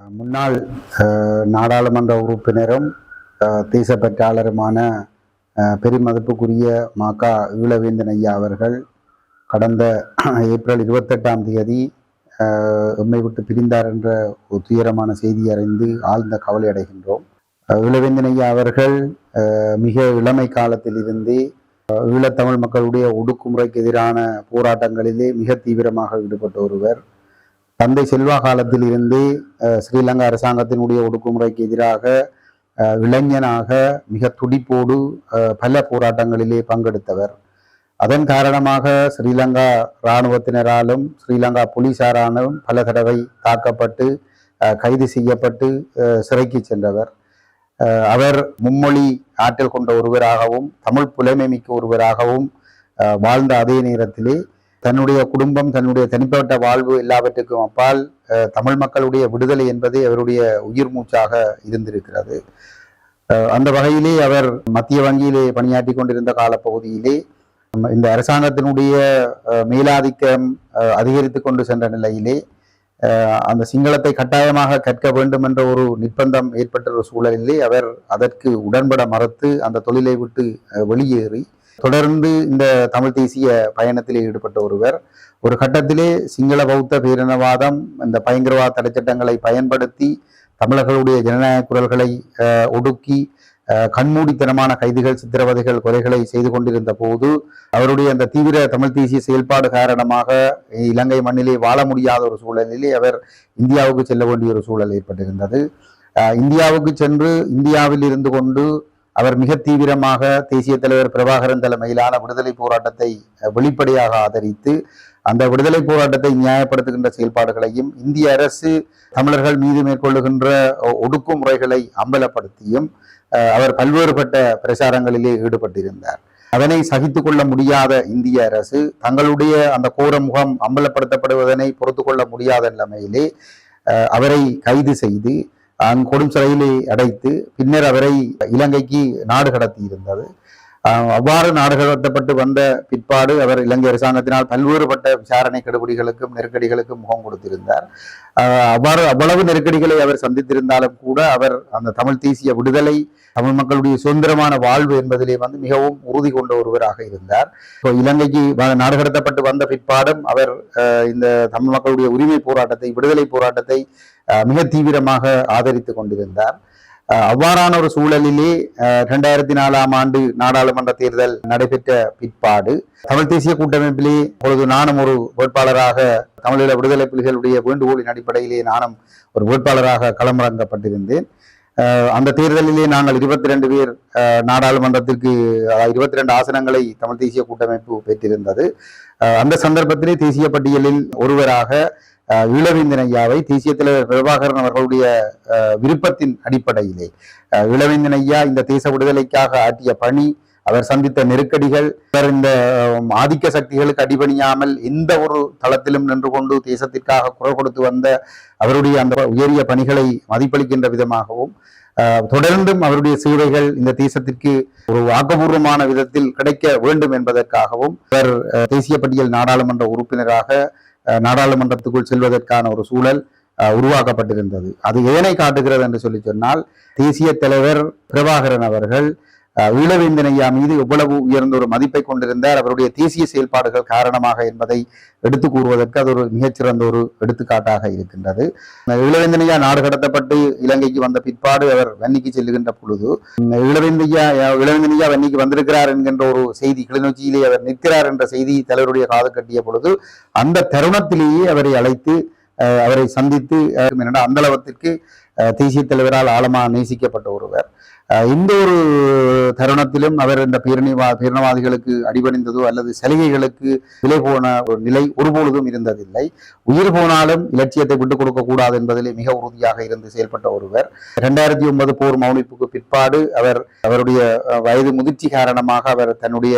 முன்னாள் நாடாளுமன்ற உறுப்பினரும் அஹ், தேசப்பற்றாளருமான பெருமதிப்புக்குரிய மாக்கா ஈழவேந்தன் ஐயா அவர்கள் கடந்த ஏப்ரல் இருபத்தெட்டாம் தேதி உண்மை விட்டு பிரிந்தார் என்ற ஒரு துயரமான செய்தி அறிந்து ஆழ்ந்த கவலை அடைகின்றோம். அஹ், ஈழவேந்தன் ஐயா அவர்கள் மிக இளமை காலத்திலிருந்தே இருந்தே ஈழத்தமிழ் மக்களுடைய ஒடுக்குமுறைக்கு எதிரான போராட்டங்களிலே மிக தீவிரமாக ஈடுபட்ட ஒருவர். தந்தை செல்வா காலத்தில் இருந்து ஸ்ரீலங்கா அரசாங்கத்தினுடைய ஒடுக்குமுறைக்கு எதிராக இளைஞனாக மிக துடிப்போடு பல போராட்டங்களிலே பங்கெடுத்தவர். அதன் காரணமாக ஸ்ரீலங்கா இராணுவத்தினராலும் ஸ்ரீலங்கா போலீசாராலும் பல தடவை தாக்கப்பட்டு கைது செய்யப்பட்டு சிறைக்கு சென்றவர். அவர் மும்மொழி ஆற்றல் கொண்ட ஒருவராகவும் தமிழ் புலமை மிக்க ஒருவராகவும் வாழ்ந்த அதே நேரத்திலே தன்னுடைய குடும்பம் தன்னுடைய தனிப்பட்ட வாழ்வு எல்லாவற்றுக்கும் அப்பால் தமிழ் மக்களுடைய விடுதலை என்பதே அவருடைய உயிர் மூச்சாக இருந்திருக்கிறது. அந்த வகையிலே அவர் மத்திய வங்கியிலே பணியாற்றி கொண்டிருந்த காலப்பகுதியிலே இந்த அரசாங்கத்தினுடைய மேலாதிக்கம் அதிகரித்து கொண்டு சென்ற நிலையிலே அந்த சிங்களத்தை கட்டாயமாக கற்க வேண்டும் என்ற ஒரு நிர்பந்தம் ஏற்பட்ட ஒரு சூழலிலே அவர் அதற்கு உடன்பட மறுத்து அந்த தொழிலை விட்டு வெளியேறி தொடர்ந்து இந்த தமிழ் தேசிய பயணத்தில் ஈடுபட்ட ஒருவர் ஒரு கட்டத்திலே சிங்கள பௌத்த பேரினவாதம் இந்த பயங்கரவாத தடைச்சட்டங்களை பயன்படுத்தி தமிழர்களுடைய ஜனநாயக குரல்களை ஒடுக்கி கண்மூடித்தனமான கைதுகள் சித்திரவதைகள் கொலைகளை செய்து கொண்டிருந்த போது அவருடைய அந்த தீவிர தமிழ் தேசிய செயல்பாடு காரணமாக இலங்கை மண்ணிலே வாழ முடியாத ஒரு சூழலிலே அவர் இந்தியாவுக்கு செல்ல வேண்டிய ஒரு சூழல் ஏற்பட்டிருந்தது. இந்தியாவுக்கு சென்று இந்தியாவில் இருந்து கொண்டு அவர் மிக தீவிரமாக தேசிய தலைவர் பிரபாகரன் தலைமையிலான விடுதலை போராட்டத்தை வெளிப்படையாக ஆதரித்து அந்த விடுதலை போராட்டத்தை நியாயப்படுத்துகின்ற செயல்பாடுகளையும் இந்திய அரசு தமிழர்கள் மீது மேற்கொள்ளுகின்ற ஒ- ஒடுக்குமுறைகளை அம்பலப்படுத்தியும் அஹ், அவர் பல்வேறுபட்ட பிரச்சாரங்களிலே ஈடுபட்டிருந்தார். அதனை சகித்து கொள்ள முடியாத இந்திய அரசு தங்களுடைய அந்த கோர முகம் அம்பலப்படுத்தப்படுவதனை பொறுத்து கொள்ள முடியாத நிலைமையிலே அவரை கைது செய்து அங்கு கொடும் சிறையிலே அடைத்து பின்னர் அவரை இலங்கைக்கு நாடு கடத்தி இருந்தது அவ்வாறு நாடு கடத்தப்பட்டு வந்த பிற்பாடு அவர் இலங்கை அரசாங்கத்தினால் பல்வேறுபட்ட விசாரணை கெடுபிடிகளுக்கும் நெருக்கடிகளுக்கும் முகம் கொடுத்திருந்தார். அவ்வாறு அவ்வளவு நெருக்கடிகளை அவர் சந்தித்திருந்தாலும் கூட அவர் அந்த தமிழ் தேசிய விடுதலை தமிழ் மக்களுடைய சுதந்திரமான வாழ்வு என்பதிலே வந்து மிகவும் உறுதி கொண்ட ஒருவராக இருந்தார். இப்போ இலங்கைக்கு வ- நாடு கடத்தப்பட்டு வந்த பிற்பாடும் அவர் இந்த தமிழ் மக்களுடைய உரிமை போராட்டத்தை விடுதலை போராட்டத்தை மிக தீவிரமாக ஆதரித்து கொண்டிருந்தார். அவ்வாறான ஒரு சூழலிலே இரண்டாயிரத்தி நாலாம் ஆண்டு நாடாளுமன்ற தேர்தல் நடைபெற்ற பிற்பாடு தமிழ் தேசிய கூட்டமைப்பிலே பொழுது நானும் ஒரு வேட்பாளராக தமிழீழ விடுதலை புலிகளுடைய வேண்டுகோளின் அடிப்படையிலே நானும் ஒரு வேட்பாளராக களமிறங்கப்பட்டிருந்தேன். அந்த தேர்தலிலே நாங்கள் இருபத்தி ரெண்டு பேர் நாடாளுமன்றத்திற்கு இருபத்தி ரெண்டு ஆசனங்களை தமிழ் தேசிய கூட்டமைப்பு பெற்றிருந்தது. அந்த சந்தர்ப்பத்திலே தேசிய பட்டியலில் ஒருவராக இளவேந்தன் ஐயாவை தேசிய தலைவர் பிரபாகரன் அவர்களுடைய விருப்பத்தின் அடிப்படையிலே. இளவேந்தன் ஐயா இந்த தேச விடுதலைக்காக ஆற்றிய பணி அவர் சந்தித்த நெருக்கடிகள் அவர் இந்த ஆதிக்க சக்திகளுக்கு அடிபணியாமல் எந்த ஒரு தளத்திலும் நின்று கொண்டு தேசத்திற்காக குரல் கொடுத்து வந்த அவருடைய அந்த உயரிய பணிகளை மதிப்பளிக்கின்ற விதமாகவும் ஆஹ் தொடர்ந்தும் அவருடைய சேவைகள் இந்த தேசத்திற்கு ஒரு ஆக்கபூர்வமான விதத்தில் கிடைக்க வேண்டும் என்பதற்காகவும் அவர் தேசிய பட்டியல் நாடாளுமன்ற உறுப்பினராக நாடாளுமன்றத்துக்குள் செல்வதற்கான ஒரு சூழல் உருவாக்கப்பட்டிருந்தது. அது எதனை காட்டுகிறது என்று சொல்லி சொன்னால் தேசிய தலைவர் பிரபாகரன் அவர்கள் ஈழவேந்தன் ஐயா மீது எவ்வளவு உயர்ந்த ஒரு மதிப்பை கொண்டிருந்தார் அவருடைய தேசிய செயல்பாடுகள் காரணமாக என்பதை எடுத்து கூறுவதற்கு அது ஒரு மிகச்சிறந்த ஒரு எடுத்துக்காட்டாக இருக்கின்றது. ஈழவேந்தன் ஐயா நாடு கடத்தப்பட்டு இலங்கைக்கு வந்த பிற்பாடு அவர் வன்னிக்கு செல்லுகின்ற பொழுது இளவேந்தையா இளவேந்தனையா வன்னிக்கு வந்திருக்கிறார் என்கின்ற ஒரு செய்தி கிளிநொச்சியிலே அவர் நிற்கிறார் என்ற செய்தி தலைவருடைய காது கட்டிய பொழுது அந்த தருணத்திலேயே அவரை அழைத்து அஹ், அவரை சந்தித்து அஹ், அந்த அளவத்திற்கு அஹ், தேசிய தலைவரால் ஆழமாக நேசிக்கப்பட்ட ஒருவர். இந்த ஒரு தருணத்திலும் அவர் இந்த பேரணிவா பேரணவாதிகளுக்கு அடிபணிந்ததோ அல்லது சலுகைகளுக்கு விலை போன ஒரு நிலை ஒருபொழுதும் இருந்ததில்லை. உயிர் போனாலும் இலட்சியத்தை விட்டுக் கொடுக்க கூடாது என்பதிலே மிக உறுதியாக இருந்து செயல்பட்ட ஒருவர். இரண்டாயிரத்தி ஒன்பது போர் மௌனிப்புக்கு பிற்பாடு அவர் அவருடைய வயது முதிர்ச்சி காரணமாக அவர் தன்னுடைய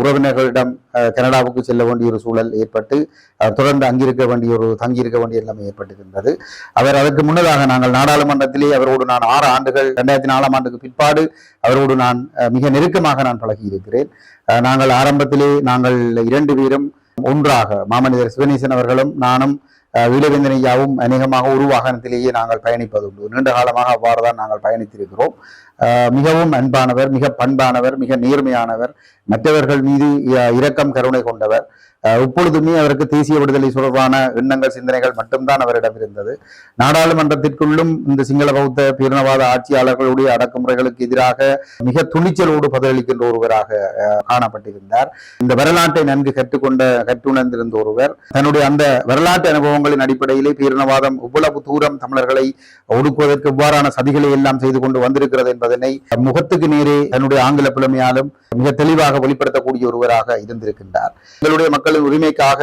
உறவினர்களிடம் கனடாவுக்கு செல்ல வேண்டிய ஒரு சூழல் ஏற்பட்டு தொடர்ந்து அங்கிருக்க வேண்டிய ஒரு தங்கியிருக்க வேண்டிய நிலைமை ஏற்பட்டிருந்தது. அவர் அதற்கு முன்னதாக நாங்கள் நாடாளுமன்றத்திலே அவரோடு நான் ஆறு ஆண்டுகள் ரெண்டாயிரத்தி நாலாம் ஆண்டுக்கு பிற்பாடு அவரோடு நான் மிக நெருக்கமாக நான் பழகி இருக்கிறேன் நாங்கள் ஆரம்பத்திலே நாங்கள் இரண்டு பேரும் ஒன்றாக மாமனிதர் சிவனேசன் அவர்களும் நானும் வீரவேந்தனையாவும் அநேகமாக ஒரு வாகனத்திலேயே நாங்கள் பயணிப்பதுண்டு. நீண்ட காலமாக அவ்வாறு தான் நாங்கள் பயணித்திருக்கிறோம். மிகவும் அன்பானவர் மிக பண்பானவர் மிக நேர்மையானவர் மற்றவர்கள் மீது இரக்கம் கருணை கொண்டவர். இப்பொழுதுமே அவருக்கு தேசிய விடுதலை தொடர்பான எண்ணங்கள் சிந்தனைகள் மட்டும்தான் அவரிடம் இருந்தது. நாடாளுமன்றத்திற்குள்ளும் இந்த சிங்கள பௌத்த பேரினவாத ஆட்சியாளர்களுடைய அடக்குமுறைகளுக்கு எதிராக மிக துணிச்சலோடு பதிலளிக்கின்ற ஒருவராக காணப்பட்டிருந்தார். இந்த வரலாற்றை நன்கு கற்றுக்கொண்ட கற்றுணர்ந்திருந்த ஒருவர். தன்னுடைய அந்த வரலாற்று அனுபவங்களின் அடிப்படையிலே பேரினவாதம் இவ்வளவு தூரம் தமிழர்களை ஒடுக்குவதற்கு இவ்வாறான சதிகளை எல்லாம் செய்து கொண்டு வந்திருக்கிறது என்பதனை முகத்துக்கு நேரே தன்னுடைய ஆங்கில புலமையாலும் மிக தெளிவாக வெளிப்படுத்தக்கூடிய ஒருவராக இருந்திருக்கின்றார். எங்களுடைய மக்கள் மக்களின் உரிமைக்காக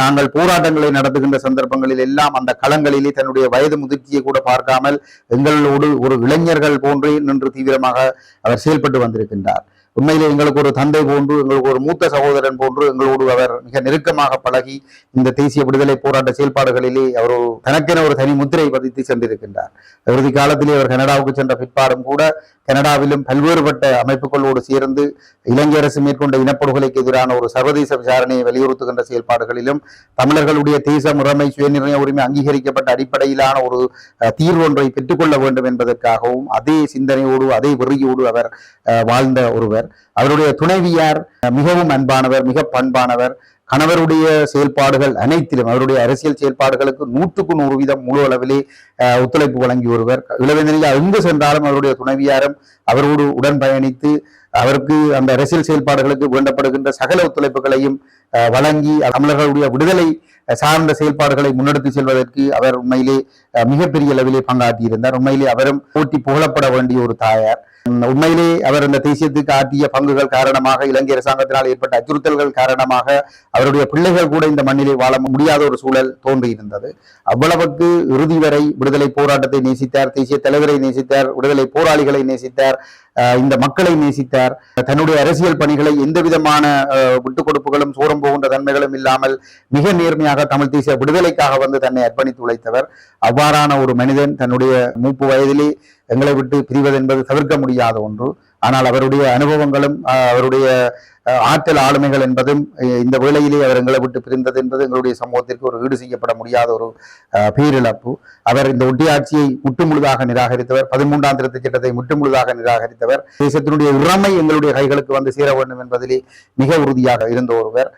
நாங்கள் போராட்டங்களை நடத்துகின்ற சந்தர்ப்பங்களில் எல்லாம் அந்த களங்களிலே தன்னுடைய வயது முதிர்ச்சியை கூட பார்க்காமல் எங்களோடு ஒரு இளைஞர்கள் போன்றே நின்று தீவிரமாக அவர் செயல்பட்டு வந்திருக்கின்றார். உண்மையிலே எங்களுக்கு ஒரு தந்தை போன்று எங்களுக்கு ஒரு மூத்த சகோதரன் போன்று எங்களோடு அவர் மிக நெருக்கமாக பழகி இந்த தேசிய விடுதலை போராட்ட செயல்பாடுகளிலே அவர் ஒரு தனக்கென ஒரு தனி முத்திரை பதித்து சென்றிருக்கின்றார். இறுதி காலத்திலே அவர் கனடாவுக்கு சென்ற பிற்பாடும் கூட கனடாவிலும் பல்வேறுபட்ட அமைப்புகளோடு சேர்ந்து இலங்கை அரசு மேற்கொண்ட இனப்படுகொலைக்கு எதிரான ஒரு சர்வதேச விசாரணையை வலியுறுத்துகின்ற செயல்பாடுகளிலும் தமிழர்களுடைய தேச முறைமை சுயநிர்ணய உரிமை அங்கீகரிக்கப்பட்ட அடிப்படையிலான ஒரு அஹ், தீர்வு ஒன்றை பெற்றுக்கொள்ள வேண்டும் என்பதற்காகவும் அதே சிந்தனையோடு அதே வெறியோடு அவர் அஹ், வாழ்ந்த ஒருவர் அவருடைய துணைவியார் மிகவும் அன்பானவர் மிக பண்பானவர் கணவருடைய செயல்பாடுகள் அனைத்திலும் அவருடைய அரசியல் செயல்பாடுகளுக்கு நூற்றுக்கு நூறு வீதம் முழு அளவிலே ஒத்துழைப்பு வழங்கி ஒருவர். இளவேந்தனையா எங்கு சென்றாலும் அவருடைய துணைவியாரும் அவரோடு உடன் பயணித்து அவருக்கு அந்த அரசியல் செயல்பாடுகளுக்கு வேண்டப்படுகின்ற சகல ஒத்துழைப்புகளையும் வழங்கி தமிழர்களுடைய விடுதலை சார்ந்த செயல்பாடுகளை முன்னெடுத்து செல்வதற்கு அவர் உண்மையிலே மிகப்பெரிய அளவிலே பங்காற்றியிருந்தார். உண்மையிலே அவரும் போட்டி புகழப்பட வேண்டிய ஒரு தாயார். உண்மையிலே அவர் இந்த தேசியத்துக்கு ஆற்றிய பங்குகள் காரணமாக இலங்கை அரசாங்கத்தினால் ஏற்பட்ட அச்சுறுத்தல்கள் காரணமாக அவருடைய பிள்ளைகள் கூட இந்த மண்ணிலே வாழ முடியாத ஒரு சூழல் தோன்றியிருந்தது. அவ்வளவுக்கு இறுதி வரை விடுதலை போராட்டத்தை நேசித்தார் தேசிய தலைவரை நேசித்தார் விடுதலை போராளிகளை நேசித்தார் அஹ் இந்த மக்களை நேசித்தார். தன்னுடைய அரசியல் பணிகளை எந்த விதமான அஹ், விட்டுக் கொடுப்புகளும் சோரம் போகின்ற தன்மைகளும் இல்லாமல் மிக நேர்மையாக தமிழ் தேசிய விடுதலைக்காக வந்து தன்னை அர்ப்பணித்து உழைத்தவர். அவ்வாறான ஒரு மனிதன் தன்னுடைய மூப்பு வயதிலே எங்களை விட்டு பிரிவது என்பது தவிர்க்க முடியாத ஒன்று. ஆனால் அவருடைய அனுபவங்களும் அவருடைய ஆற்றல் ஆளுமைகள் என்பதும் இந்த வேளையிலே அவர் எங்களை விட்டு பிரிந்தது என்பது எங்களுடைய சமூகத்திற்கு ஒரு ஈடு செய்யப்பட முடியாத ஒரு பேரிழப்பு. அவர் இந்த ஒட்டியாட்சியை முற்றுமுழுதாக நிராகரித்தவர் பதிமூன்றாம் திருத்தச் சட்டத்தை முற்றுமுழுதாக நிராகரித்தவர் தேசத்தினுடைய இறமை எங்களுடைய கைகளுக்கு வந்து சேர வேண்டும் என்பதிலே மிக உறுதியாக இருந்த ஒருவர்.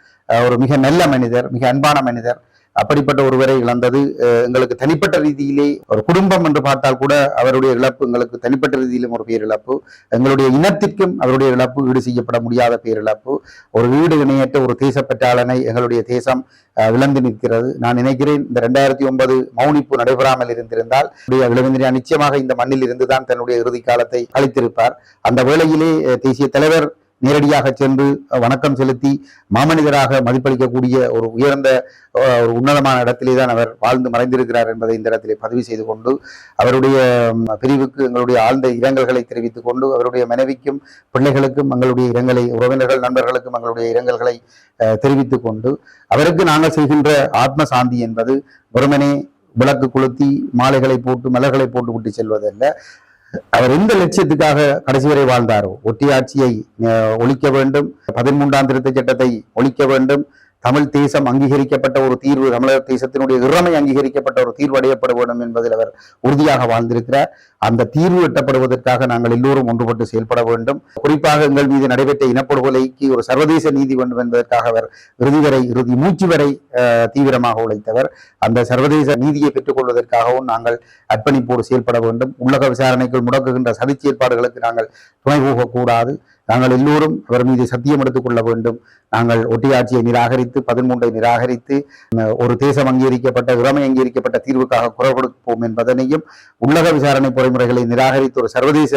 ஒரு மிக நல்ல மனிதர் மிக அன்பான மனிதர். அப்படிப்பட்ட ஒருவரை இழந்தது எங்களுக்கு தனிப்பட்ட ரீதியிலே ஒரு குடும்பம் என்று பார்த்தால் கூட அவருடைய இழப்பு எங்களுக்கு தனிப்பட்ட ரீதியிலும் ஒரு பேரிழப்பு. எங்களுடைய இனத்திற்கும் அவருடைய இழப்பு ஈடு செய்யப்பட முடியாத பேரிழப்பு. ஒரு வீடு இணையற்ற ஒரு தேசப்பற்றாளனை எங்களுடைய தேசம் அஹ், நிற்கிறது. நான் நினைக்கிறேன் இந்த ரெண்டாயிரத்தி ஒன்பது மௌனிப்பு நடைபெறாமல் இருந்திருந்தால் இளவேந்திரியா நிச்சயமாக இந்த மண்ணில் இருந்துதான் தன்னுடைய இறுதி காலத்தை அளித்திருப்பார் அந்த வேளையிலே தேசிய தலைவர் நேரடியாக சென்று வணக்கம் செலுத்தி மாமனிதராக மதிப்பளிக்கக்கூடிய ஒரு உயர்ந்த ஒரு உன்னதமான இடத்திலே தான் அவர் வாழ்ந்து மறைந்திருக்கிறார் என்பதை இந்த இடத்திலே பதிவு செய்து கொண்டு அவருடைய பிரிவுக்கு எங்களுடைய ஆழ்ந்த இரங்கல்களை தெரிவித்துக் கொண்டு அவருடைய மனைவிக்கும் பிள்ளைகளுக்கும் எங்களுடைய இரங்கலை உறவினர்கள் நண்பர்களுக்கும் எங்களுடைய இரங்கல்களை அஹ், தெரிவித்துக் கொண்டு அவருக்கு நாங்கள் செய்கின்ற ஆத்ம சாந்தி என்பது வெறுமனே விளக்கு கொளுத்தி மாலைகளை போட்டு மலர்களை போட்டு விட்டு செல்வதல்ல. அவர் எந்த லட்சியத்துக்காக கடைசி வரை வாழ்ந்தாரோ? ஒட்டியாட்சியை ஒழிக்க வேண்டும். பதிமூன்றாம் திருத்த சட்டத்தை ஒழிக்க வேண்டும். தமிழ் தேசம் அங்கீகரிக்கப்பட்ட ஒரு தீர்வு தமிழர் தேசத்தினுடைய இறமை அங்கீகரிக்கப்பட்ட ஒரு தீர்வு அடையப்பட வேண்டும் என்பதில் அவர் உறுதியாக வாழ்ந்திருக்கிறார். அந்த தீர்வு எட்டப்படுவதற்காக நாங்கள் எல்லோரும் ஒன்றுபட்டு செயல்பட வேண்டும். குறிப்பாக எங்கள் மீது நடைபெற்ற இனப்படுகொலைக்கு ஒரு சர்வதேச நீதி வேண்டும் என்பதற்காக அவர் இறுதி வரை இறுதி மூச்சு வரை அஹ், தீவிரமாக உழைத்தவர். அந்த சர்வதேச நீதியை பெற்றுக்கொள்வதற்காகவும் நாங்கள் அர்ப்பணிப்போடு செயல்பட வேண்டும். உள்ளக விசாரணைக்குள் முடக்குகின்ற சதி செயற்பாடுகளுக்கு நாங்கள் துணை போகக்கூடாது. நாங்கள் எல்லோரும் அவர் மீது சத்தியம் எடுத்துக் கொள்ள வேண்டும். நாங்கள் ஒட்டியாட்சியை நிராகரித்து பதிமூன்றை நிராகரித்து ஒரு தேசம் அங்கீகரிக்கப்பட்ட இறமை அங்கீகரிக்கப்பட்ட தீர்வுக்காக குரல் கொடுப்போம் என்பதனையும் உள்ளக விசாரணை பொறிமுறைகளை நிராகரித்து ஒரு சர்வதேச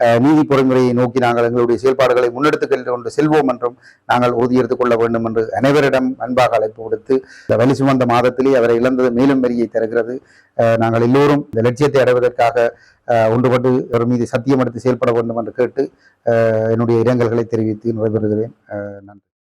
அஹ், நீதி பொறிமுறையை நோக்கி நாங்கள் எங்களுடைய செயல்பாடுகளை முன்னெடுத்துக் கொண்டு செல்வோம் என்றும் நாங்கள் உறுதியெடுத்துக் கொள்ள வேண்டும் என்று அனைவரிடம் அன்பாக அழைப்பு கொடுத்து இந்த வலி சுமந்த மாதத்திலே அவரை இழந்தது மேலும் வெறியை தருகிறது. நாங்கள் எல்லோரும் இந்த லட்சியத்தை அடைவதற்காக ஒன்றுபட்டு அவர் மீது சத்தியம் எடுத்து செயல்பட வேண்டும் என்று கேட்டு என்னுடைய இரங்கல்களை தெரிவித்து நிறைவேறுகிறேன். நன்றி.